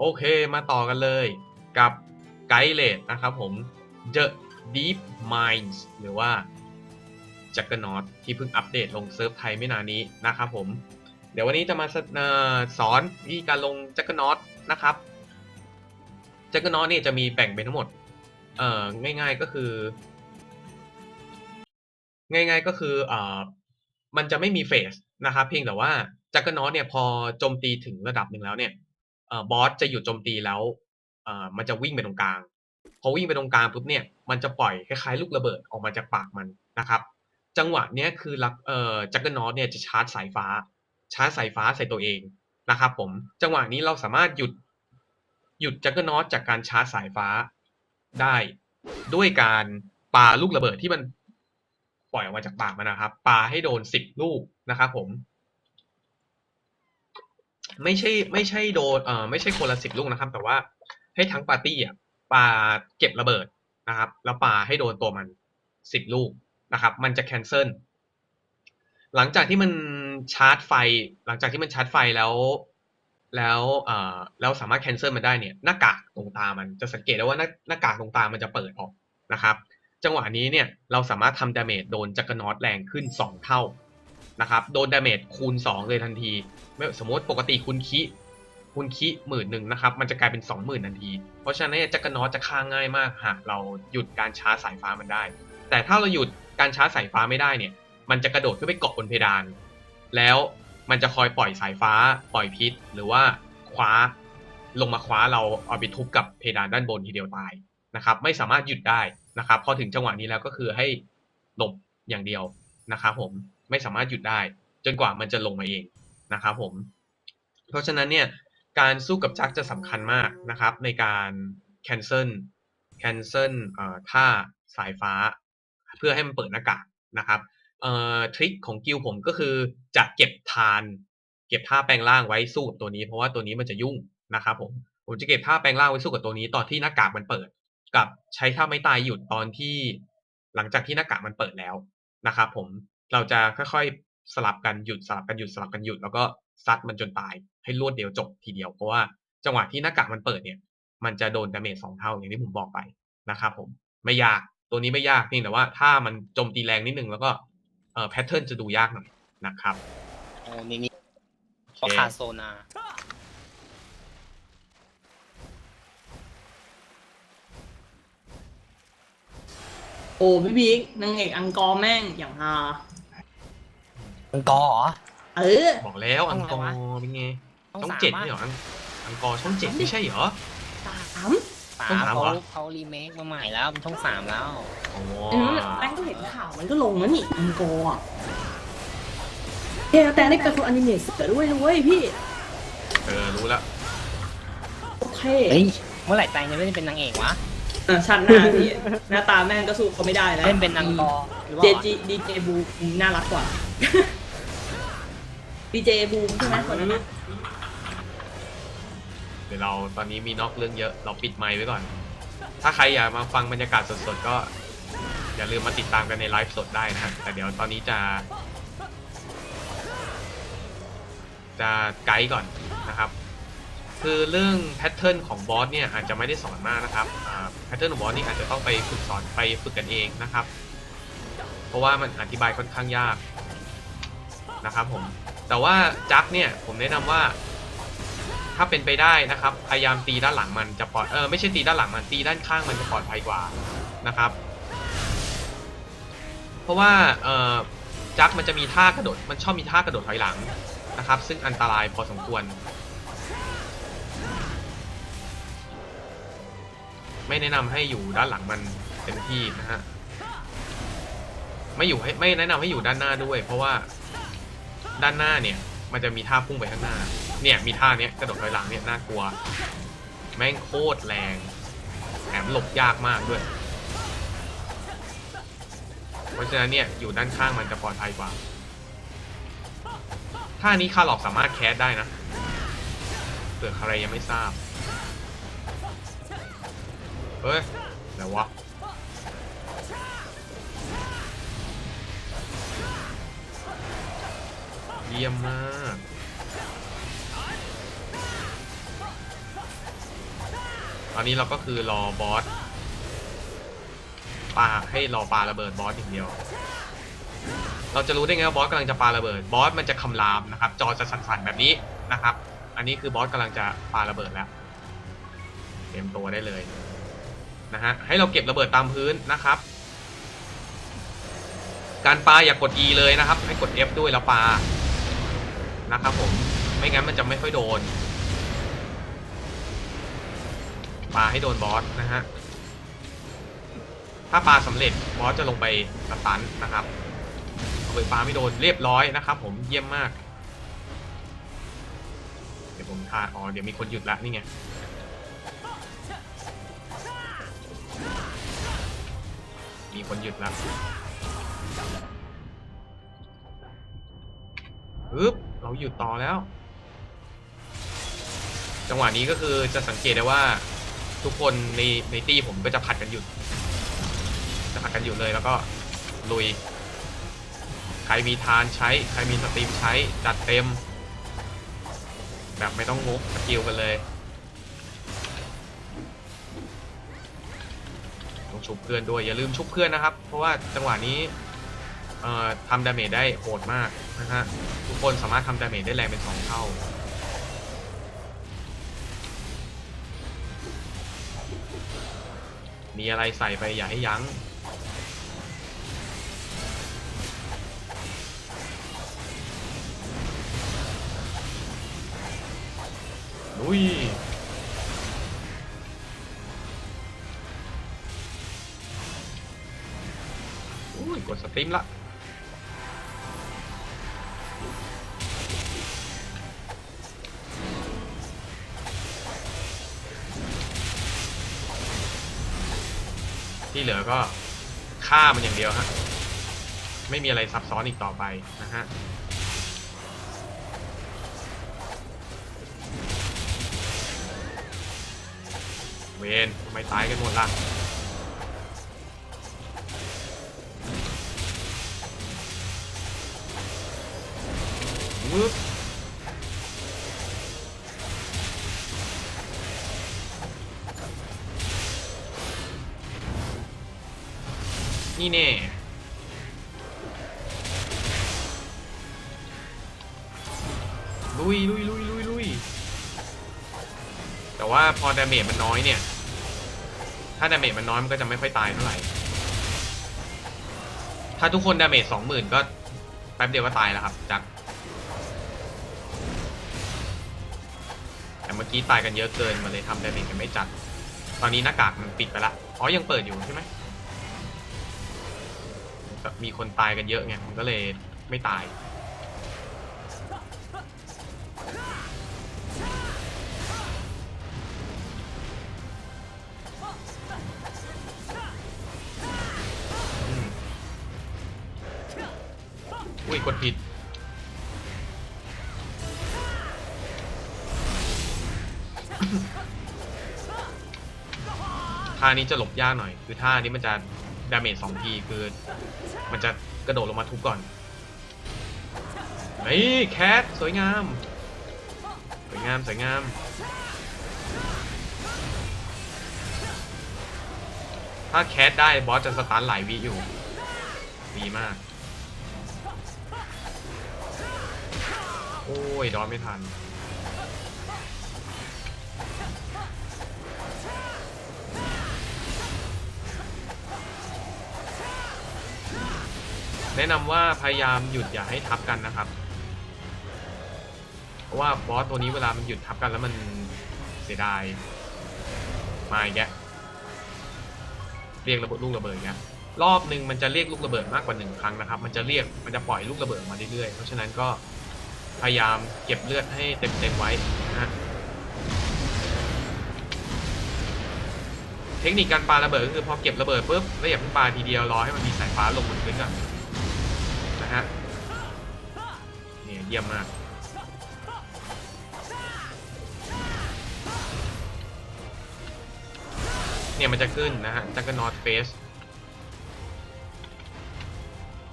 โอเคมาต่อกันเลยกับไกด์เลดนะครับผม The Deep Minds หรือว่า j u g g e r n a u t ที่เพิ่งอัปเดตลงเซิร์ฟไทยไม่นานนี้นะครับผม เดี๋ยววันนี้จะมาสเอ่อสอนวิธีการลง j u g g e r n a u t นะครับ j u g g e r n a u t เนี่จะมีแบ่งเป็นทั้งหมด เอ่อง่าย ๆก็คือ ง่าย ๆก็คือเอ่อมันจะไม่มีเฟสนะครับ เพียงแต่ว่าจักรนอตเนี่ยพอโจมตีถึงระดับหนึ่งแล้วเนี่ย บอสจะหยุดโจมตีแล้วเออมันจะวิ่งไปตรงกลาง พอวิ่งไปตรงกลางปุ๊บเนี่ยมันจะปล่อยคล้ายๆลูกระเบิดออกมาจากปากมันนะครับ จังหวะเนี้ยคือลักเอ่อจักรนอตเนี่ยจะชาร์จสายฟ้า ชาร์จสายฟ้าใส่ตัวเองนะครับผมจังหวะนี้เราสามารถหยุดหยุดจักรนอตจากการชาร์จสายฟ้าได้ด้วยการปาลูกระเบิดที่มันปล่อยออกมาจากปากมันนะครับปาให้โดนสิบลูกนะครับผม ไม่ใช่ไม่ใช่โดนเอ่อไม่ใช่คนละสิบลูกนะครับ แต่ว่าให้ทั้งปาร์ตี้อะปาเก็บระเบิดนะครับ แล้วปาให้โดนตัวมันสิบลูกนะครับ มันจะแคนเซิลหลังจากที่มันชาร์จไฟ หลังจากที่มันชาร์จไฟแล้ว แล้วเอ่อแล้วสามารถแคนเซิลมันได้เนี่ยหน้ากากตรงตามันจะสังเกตได้ว่าหน้าหน้ากากตรงตามันจะเปิดออกนะครับ จังหวะนี้เนี่ยเราสามารถทำดาเมจโดนจักรนอตแรงขึ้น2เท่า นะครับโดนดาเมจคูณ 2 เลยทันทีไม่สมมติปกติคุณคิคุณคิหมื่นหนึ่งนะครับ มันจะกลายเป็น 20,000ทันที เพราะฉะนั้นเนี่ยจักรนอจะฆ่าง่ายมากหากเราหยุดการชาร์จสายฟ้ามันได้ แต่ถ้าเราหยุดการชาร์จสายฟ้าไม่ได้เนี่ย มันจะกระโดดขึ้นไปเกาะบนเพดาน แล้วมันจะคอยปล่อยสายฟ้า ปล่อยพิษ หรือว่าคว้าลงมาคว้าเราเอาไปทุบกับเพดานด้านบนทีเดียวตายนะครับ ไม่สามารถหยุดได้นะครับ พอถึงจังหวะนี้แล้วก็คือให้หลบอย่างเดียวนะครับผม ไม่สามารถหยุดได้ จนกว่ามันจะลงมาเองนะครับผม เพราะฉะนั้นเนี่ยการสู้กับจักจะสำคัญมากนะครับ ในการ cancel cancel เอ่อท่าสายฟ้า เพื่อให้มันเปิดหน้ากากนะครับทริคของกิลผมก็คือจะเก็บทาน เก็บท่าแปลงร่างไว้สู้กับตัวนี้ เพราะว่าตัวนี้มันจะยุ่งนะครับผมผมจะเก็บท่าแปลงร่างไว้สู้กับตัวนี้ตอนที่หน้ากากมันเปิด กับใช้ท่าไม่ตายหยุดตอนที่หลังจากที่หน้ากากมันเปิดแล้วนะครับผม เราจะค่อยๆสลับกันหยุดสลับกันหยุดสลับกันหยุด แล้วก็ซัดมันจนตายให้รวดเดียวจบทีเดียวเพราะว่าจังหวะที่หน้ากากมันเปิดเนี่ย มันจะโดนดาเมจสองเท่าอย่างที่ผมบอกไปนะครับผมไม่ยากตัวนี้ไม่ยากเพียงแต่ว่าถ้ามันโจมตีแรงนิดนึงแล้วก็เอ่อแพทเทิร์นจะดูยากหน่อยนะครับโอ้นี่นี่เพราะขาดโซนาโอ้พี่บิ๊กนางเอกอังกอร์แม่งอย่างฮา มังกรเหรอ เออ บอกแล้วต้อัองงอะไรกอวะร์เป็นไงต้องช่องสามเจ็ดปะไม่เหรออังอังกอร์ช่องเจ็ดไม่ใช่เหรอ สามสาต้องมสามเขาเหรอเขารีเมคมาใหม่แล้วเป็นช่องสามแล้วอ๋อเออแม่งก็เห็นข่าวมันก็ลงแล้วนี่อังกอร์อะเฮ้ยแต่ได้การ์ตูนอนิเมะเสือด้วยนะเว้ยพี่ เออรู้แล้วโอเคเฮ้ยเมื่อไหร่แตงจะเล่นเป็นนางเอกวะอะชัดหน้าพี่หน้าตาแม่งก็สู้เขาไม่ได้แล้วเล่นเป็นนางกอหรือว่าเจจีดีเจบูมน่ารักกว่า ดีเจบูมใช่ไหมคนนั้นน่ะเดี๋ยวเราตอนนี้มีนอกเรื่องเยอะ เราปิดไมค์ไว้ก่อน ถ้าใครอยากมาฟังบรรยากาศสดๆก็ อย่าลืมมาติดตามกันในไลฟ์สดได้นะแต่เดี๋ยวตอนนี้จะ จะไกด์ก่อนนะครับ คือเรื่องแพทเทิร์นของบอสเนี่ยอาจจะไม่ได้สอนมากนะครับแพทเทิร์นของบอสนี่อาจจะต้องไปฝึกสอนไปฝึกกันเองนะครับ เพราะว่ามันอธิบายค่อนข้างยากนะครับผม แต่ว่าจักเนี่ยผมแนะนำว่า ถ้าเป็นไปได้นะครับ พยายามตีด้านหลังมันจะปลอดเออไม่ใช่ตีด้านหลังมันตีด้านข้างมันจะปลอดภัยกว่านะครับ เพราะว่าเออจักมันจะมีท่ากระโดดมันชอบมีท่ากระโดดถอยหลังนะครับ ซึ่งอันตรายพอสมควร ไม่แนะนำให้อยู่ด้านหลังมันเต็มที่นะฮะไม่อยู่ให้ไม่แนะนำให้อยู่ด้านหน้าด้วย เพราะว่า ด้านหน้าเนี่ย มันจะมีท่าพุ่งไปข้างหน้า เนี่ยมีท่าเนี้ยกระโดดถอยหลังเนี่ยน่ากลัว แม่งโคตรแรง แถมหลบยากมากด้วย เพราะฉะนั้นเนี่ยอยู่ด้านข้างมันจะปลอดภัยกว่า ท่านี้คาร์ลอกสามารถแคสได้นะเผื่อใครยังไม่ทราบ เฮ้ยไหนวะ เยี่ยมมากตอนนี้เราก็คือรอบอสปาให้รอปาระเบิดบอสอย่างเดียว เราจะรู้ได้ไงว่าบอสกำลังจะปาระเบิด บอสมันจะคำรามนะครับ จอจะสั่นๆแบบนี้นะครับ อันนี้คือบอสกำลังจะปาระเบิดแล้วเตรียมตัวได้เลยนะฮะ ให้เราเก็บระเบิดตามพื้นนะครับ การปาอย่ากด E เลยนะครับ ให้กด F ด้วยแล้วปา นะครับผม ไม่งั้นมันจะไม่ค่อยโดนปลาให้โดนบอสนะฮะ ถ้าปลาสำเร็จบอสจะลงไปสตันนะครับเอาไปปลาไม่โดนเรียบร้อยนะครับผมเยี่ยมมาก เดี๋ยวผมทาอ๋อเดี๋ยวมีคนหยุดละนี่ไงมีคนหยุดแล้ว ปึ๊บเราหยุดต่อแล้ว จังหวะนี้ก็คือจะสังเกตได้ว่าทุกคนในในตี้ผมก็จะผัดกันหยุด จะผัดกันหยุดเลยแล้วก็ลุย ใครมีทานใช้ ใครมีสตรีมใช้จัดเต็ม แบบไม่ต้องงกสกิลกันเลยต้องชุบเพื่อนด้วยอย่าลืมชุบเพื่อนนะครับ เพราะว่าจังหวะนี้ ทำดาเมจได้โหดมากนะฮะทุกคนสามารถทำดาเมจได้แรงเป็นสองเท่า มีอะไรใส่ไปอย่าให้ยั้งลุยอุ้ย กดสตรีมละ ที่เหลือก็ฆ่ามันอย่างเดียวฮะไม่มีอะไรซับซ้อนอีกต่อไปนะฮะเวนทำไมตายกันหมดล่ะวึบ นี่แน่ลุยลุยลุยลุยลุยแต่ว่าพอดาเมจมันน้อยเนี่ย ถ้าดาเมจมันน้อยมันก็จะไม่ค่อยตายเท่าไหร่ ถ้าทุกคนดาเมจสองหมื่นก็แป๊บเดียวก็ตายแล้วครับจากแต่เมื่อกี้ตายกันเยอะเกินมันเลยทำดาเมจกันไม่จัด ตอนนี้หน้ากากมันปิดไปละ อ๋อยังเปิดอยู่ใช่ไหม มีคนตายกันเยอะไงมันก็เลยไม่ตาย อุ้ยกดผิดท่านี้จะหลบยากหน่อย คือท่านี้มันจะ ดาเมจสองทีคือ มันจะกระโดดลงมาทุบก่อนนี่แคทสวยงาม สวยงามสวยงามถ้าแคทได้บอสจะสตาร์ทหลายวิอยู่ดีมาก โอ้ย ดอนไม่ทัน แนะนำว่าพยายามหยุดอย่าให้ทับกันนะครับ เพราะว่าบอสตัวนี้เวลามันหยุดทับกันแล้วมันเสียดายมาอีกแกเรียกระเบิดลูกระเบิดอีกแล้วรอบหนึ่งมันจะเรียกลูกระเบิดมากกว่าหนึ่งครั้งนะครับ มันจะเรียกมันจะปล่อยลูกระเบิดมาเรื่อยๆ เพราะฉะนั้นก็พยายามเก็บเลือดให้เต็มๆไว้นะฮะเทคนิคการปาระเบิดก็คือพอเก็บระเบิดปุ๊บแล้วอย่าเพิ่งปาทีเดียวรอให้มันมีสายฟ้าลงบนพื้นก่อน นะฮะเนี่ยเยี่ยมมากเนี่ยมันจะขึ้นนะฮะจักรนอตเฟส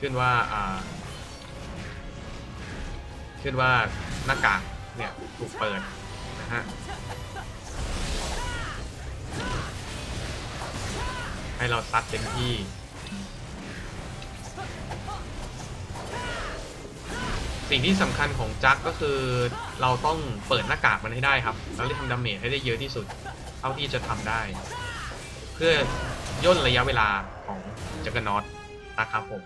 ขึ้นว่าอ่าขึ้นว่าหน้ากากเนี่ยถูกเปิดนะฮะให้เราซัดเต็มที่ สิ่งที่สำคัญของจักก็คือเราต้องเปิดหน้ากากมันให้ได้ครับแล้วทำดาเมจให้ได้เยอะที่สุด เท่าที่จะทำได้ เพื่อย่นระยะเวลาของจักรนอตนะครับผม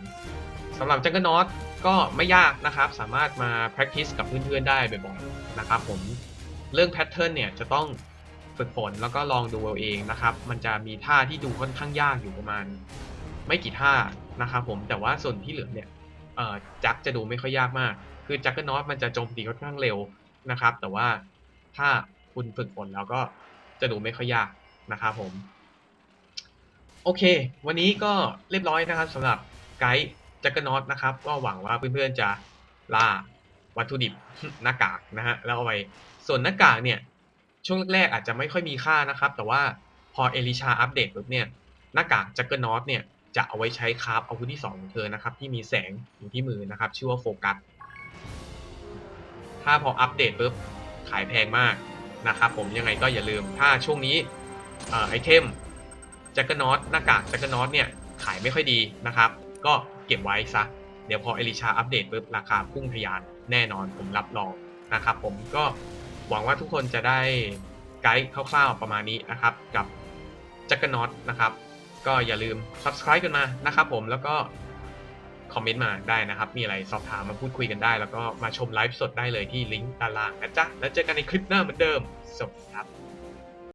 สำหรับจักรนอตก็ไม่ยากนะครับ สามารถมา practice กับเพื่อนๆได้บ่อยๆนะครับผมเรื่อง pattern เนี่ยจะต้องฝึกฝนแล้วก็ลองดูเอาเองนะครับ มันจะมีท่าที่ดูค่อนข้างยากอยู่ประมาณ ไม่กี่ท่านะครับผมแต่ว่าส่วนที่เหลือเนี่ยจักจะดูไม่ค่อยยากมาก คือจักรนอตมันจะโจมตีค่อนข้างเร็วนะครับ แต่ว่าถ้าคุณฝึกฝนแล้วก็จะดูไม่ค่อยยากนะครับผม โอเค วันนี้ก็เรียบร้อยนะครับสำหรับไกด์จักรนอตนะครับ ก็หวังว่าเพื่อนๆจะล่าวัตถุดิบหน้ากากนะฮะแล้วเอาไว้ส่วนหน้ากากเนี่ย ช่วงแรกๆอาจจะไม่ค่อยมีค่านะครับ แต่ว่าพอเอลิชาอัปเดตปุ๊บเนี่ยหน้ากากจักรนอตเนี่ยจะเอาไว้ใช้คราฟอาวุธที่สองของเธอนะครับ ที่มีแสงอยู่ที่มือนะครับ ชื่อว่าโฟกัส ถ้าพออัปเดตปุ๊บขายแพงมากนะครับผมยังไงก็อย่าลืมถ้าช่วงนี้ไอเทมจักรนอตหน้ากากจักรนอตเนี่ยขายไม่ค่อยดีนะครับ ก็เก็บไว้ซะ เดี๋ยวพอเอลิชาอัปเดตปุ๊บราคาพุ่งทะยานแน่นอนผมรับรองนะครับผมก็หวังว่าทุกคนจะได้ไกด์คร่าวๆประมาณนี้นะครับกับจักรนอตนะครับ ก็อย่าลืม subscribe กันมานะครับผมแล้วก็ คอมเมนต์มาได้นะครับ มีอะไรสอบถามมาพูดคุยกันได้ แล้วก็มาชมไลฟ์สดได้เลยที่ลิงก์ด้านล่างนะจ๊ะ แล้วเจอกันในคลิปหน้าเหมือนเดิม สวัสดีครับ